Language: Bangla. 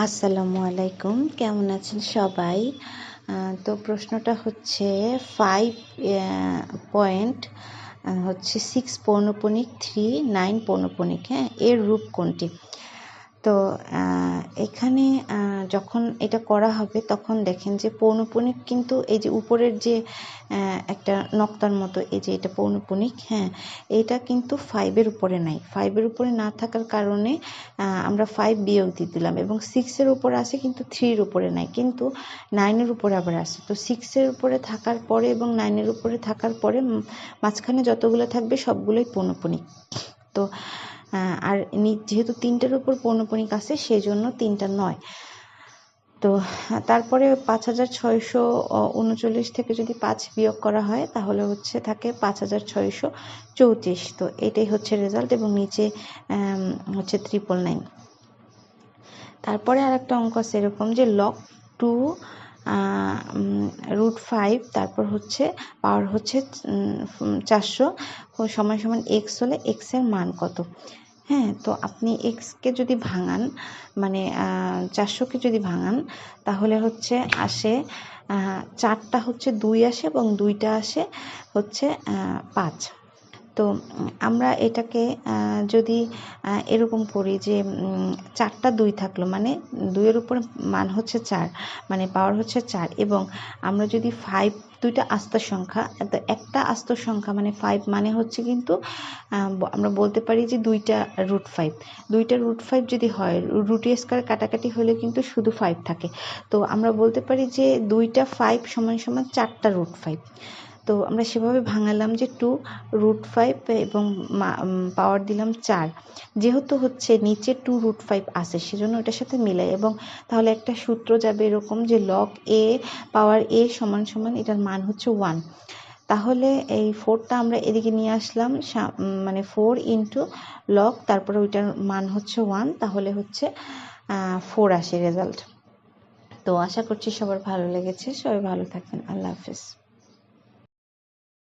আসসালামু আলাইকুম। কেমন আছেন সবাই? তো প্রশ্নটা হচ্ছে ফাইভ পয়েন্ট হচ্ছে সিক্স পৌনপনিক থ্রি নাইন পৌনপনিক হ্যাঁ? এর রূপ কোনটি? তো এখানে যখন এটা করা হবে তখন দেখেন যে পৌনপুনিক কিন্তু এই যে উপরের যে একটা নক্তার মতো এই যে এটা পৌনপুনিক হ্যাঁ এটা কিন্তু ফাইভের উপরে নাই। ফাইভের উপরে না থাকার কারণে আমরা ফাইভ বিয়োগ দিয়ে দিলাম এবং সিক্সের উপরে আছে কিন্তু থ্রির উপরে নাই। কিন্তু নাইনের উপরে আবার আছে। তো সিক্সের উপরে থাকার পরে এবং নাইনের উপরে থাকার পরে মাঝখানে যতগুলো থাকবে সবগুলোই পৌনপুনিক। তো আর নি- যেহেতু তিনটার উপর পৌনপুনিক আছে সেই জন্য তিনটা নয়। তো, তারপরে পাঁচ হাজার ছয়শো উনচল্লিশ থেকে যদি পাঁচ বিয়োগ করা হয়, তাহলে হচ্ছে থাকে পাঁচ হাজার ছয়শো চৌত্রিশ। তো, এটাই হচ্ছে রেজাল্ট এবং নিচে হচ্ছে ত্রিপল নাইন তারপরে আর একটা অঙ্ক আছে এরকম যে লক টু রুট ফাইভ তারপর হচ্ছে পাওয়ার হচ্ছে চারশো। সমান সমান এক্স হলে এক্সের মান কত? হ্যাঁ তো আপনি এক্সকে যদি ভাঙান মানে চারশোকে যদি ভাঙান, তাহলে হচ্ছে আসে চারটা হচ্ছে দুই আসে এবং দুইটা আসে হচ্ছে পাঁচ। তো আমরা এটাকে যদি এরকম করি যে চারটা দুই থাকল মানে দুইয়ের উপর মান হচ্ছে চার মানে পাওয়ার হচ্ছে চার, এবং আমরা যদি ফাইভ দুইটা আস্ত সংখ্যা, তো একটা আস্ত সংখ্যা মানে ফাইভ মানে হচ্ছে কিন্তু আমরা বলতে পারি যে দুইটা রুট ফাইভ দুইটা রুট ফাইভ যদি হয় রুট স্কোয়ার কাটাকাটি হলে কিন্তু শুধু ফাইভ থাকে, তো আমরা বলতে পারি যে দুইটা ফাইভ সমান সমান চারটা রুট ফাইভ তো আমরা সেভাবে ভাঙালাম যে টু রুট ফাইভ এবং পাওয়ার দিলাম চার। যেহেতু হচ্ছে নিচে টু রুট ফাইভ আসে সেজন্য ওটার সাথে মিলাই এবং তাহলে একটা সূত্র যাবে এরকম যে লক এ পাওয়ার এ সমান সমান এটার মান হচ্ছে ওয়ান তাহলে এই ফোরটা আমরা এদিকে নিয়ে আসলাম মানে ফোর ইন্টু লক তারপরে ওইটার মান হচ্ছে ওয়ান তাহলে হচ্ছে ফোর আসে রেজাল্ট তো আশা করছি সবার ভালো লেগেছে, সবাই ভালো থাকবেন, আল্লাহ হাফেজ।